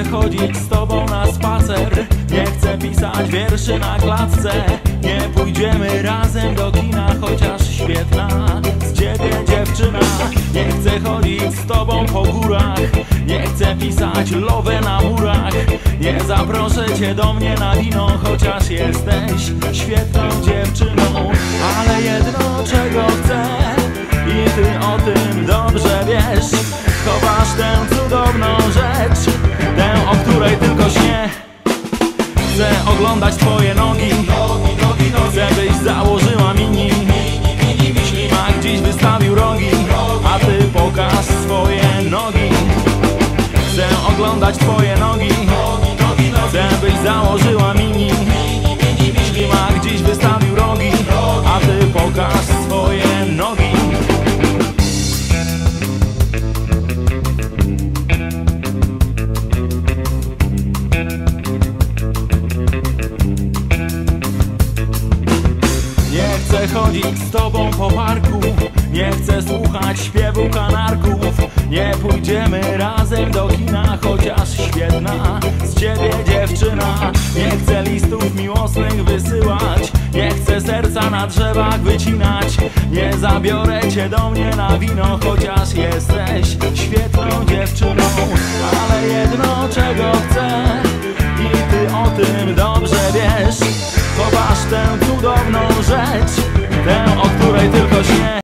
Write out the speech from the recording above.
chcę chodzić z tobą na spacer. Nie chcę pisać wierszy na klatce. Nie pójdziemy razem do kina, chociaż świetna Z ciebie dziewczyna. Nie chcę chodzić z tobą po górach. Nie chcę pisać lowę na murach. Nie zaproszę cię do mnie na wino Chociaż jesteś świetną dziewczyną. Ale jedno czego chcę I ty o tym dobrze wiesz. Chowasz tę cudowną rzecz. Chcę oglądać twoje nogi. Chcę byś założyła mini. Ślimak dziś wystawił rogi. A ty pokaż swoje nogi. Chcę oglądać twoje nogi. Chcę byś założyła Chodzić z tobą po parku. Nie chcę słuchać śpiewu kanarków. Nie pójdziemy razem do kina Chociaż świetna z ciebie dziewczyna. Nie chcę listów miłosnych wysyłać. Nie chcę serca na drzewach wycinać. Nie zabiorę cię do mnie na wino Chociaż jesteś świetną dziewczyną. Ale jedno czego chcę I ty o tym dobrze wiesz. Chowasz tę cudowną rzecz Tę, o której tylko śnię